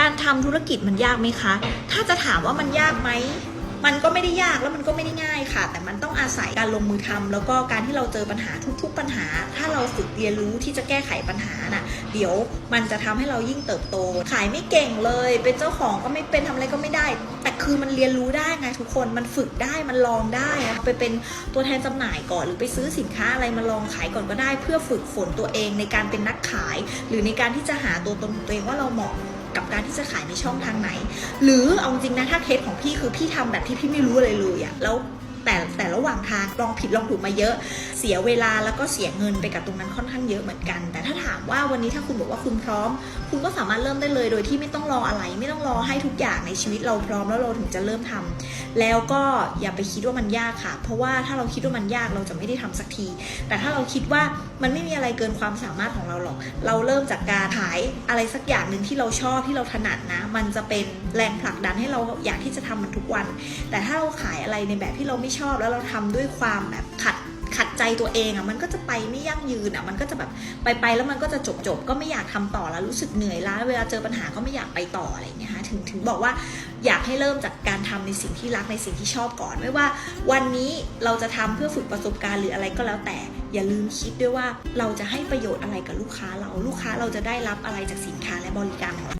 การทำธุรกิจมันยากไหมคะ ถ้าจะถามว่ามันยากไหม มันก็ไม่ได้ยากแล้วมันก็ไม่ได้ง่ายค่ะ แต่มันต้องอาศัยการลงมือทำแล้วก็การที่เราเจอปัญหาทุก ๆ ปัญหา ถ้าเราฝึกเรียนรู้ที่จะแก้ไขปัญหาน่ะ เดี๋ยวมันจะทำให้เรายิ่งเติบโต ขายไม่เก่งเลย เป็นเจ้าของก็ไม่เป็นทำอะไรก็ไม่ได้ แต่คือมันเรียนรู้ได้ไงทุกคน มันฝึกได้ มันลองได้ ไปเป็นตัวแทนจำหน่ายก่อน หรือไปซื้อสินค้าอะไรมาลองขายก่อนก็ได้ เพื่อฝึกฝนตัวเองในการเป็นนักขาย หรือในการที่จะหาตัวตนของตัวเองว่าเราเหมาะ กับการที่จะขายในช่องทางไหน หรือเอาจริงนะถ้าเคสของพี่คือพี่ทำแบบที่พี่ไม่รู้อะไรเลยอะแล้วแต่แต่ระหว่างทางลองผิดลองถูกมาเยอะ เสียเวลาแล้วก็เสียเงินไปกับตรงนั้นค่อนข้างเยอะเหมือนกัน แต่ถ้าถามว่าวันนี้ถ้าคุณบอกว่าคุณพร้อม คุณก็สามารถเริ่มได้เลยโดยที่ไม่ต้องรออะไร ไม่ต้องรอให้ทุกอย่างในชีวิตเราพร้อมแล้วเราถึงจะเริ่มทำ แล้วก็อย่าไปคิดว่ามันยากค่ะ เพราะว่าถ้าเราคิดว่ามันยากเราจะไม่ได้ทำสักที แต่ถ้าเราคิดว่ามันไม่มีอะไรเกินความสามารถของเราหรอก เราเริ่มจากการขายอะไรสักอย่างหนึ่งที่เราชอบที่เราถนัดนะ มันจะเป็นแรงผลักดันให้เราอยากที่จะทำมันทุกวัน แต่ถ้าเราขายอะไรในแบบที่เราไม่ชอบแล้วเราทำด้วยความแบบขัดขัด ใจตัวเองอะ่ะมันก็จะไปไม่ยั่งยืนอะ่ะมันก็จะแบบไปไปแล้วมันก็จะจบจบก็ไม่อยากทำต่อแล้วรู้สึกเหนื่อยล้าเวลาเจอปัญหาก็ไม่อยากไปต่ออะไรเงี้ยฮะถึงถึงบอกว่าอยากให้เริ่มจากการทำในสิ่งที่รักในสิ่งที่ชอบก่อน ไม่ว่าวันนี้เราจะทำเพื่อฝึกประสบการณ์หรืออะไรก็แล้วแต่ อย่าลืมคิดด้วยว่าเราจะให้ประโยชน์อะไรกับลูกค้าเราลูกค้าเราจะได้รับอะไรจากสินค้าและบริการของเรา